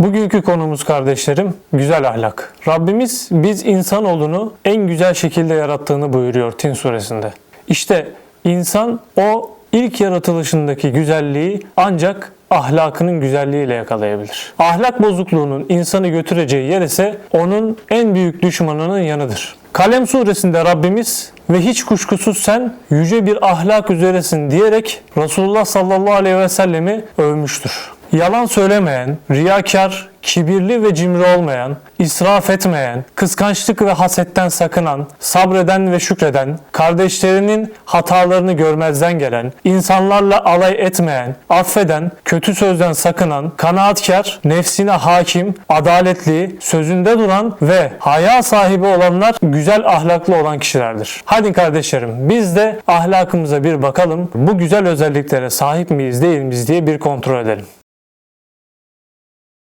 Bugünkü konumuz kardeşlerim güzel ahlak. Rabbimiz biz insanoğlunu en güzel şekilde yarattığını buyuruyor Tin suresinde. İşte insan o ilk yaratılışındaki güzelliği ancak ahlakının güzelliğiyle yakalayabilir. Ahlak bozukluğunun insanı götüreceği yer ise onun en büyük düşmanının yanıdır. Kalem suresinde Rabbimiz ve hiç kuşkusuz sen yüce bir ahlak üzeresin diyerek Resulullah sallallahu aleyhi ve sellemi övmüştür. Yalan söylemeyen, riyakar, kibirli ve cimri olmayan, israf etmeyen, kıskançlık ve hasetten sakınan, sabreden ve şükreden, kardeşlerinin hatalarını görmezden gelen, insanlarla alay etmeyen, affeden, kötü sözden sakınan, kanaatkar, nefsine hakim, adaletli, sözünde duran ve haya sahibi olanlar güzel ahlaklı olan kişilerdir. Hadi kardeşlerim biz de ahlakımıza bir bakalım. Bu güzel özelliklere sahip miyiz değil miyiz diye bir kontrol edelim.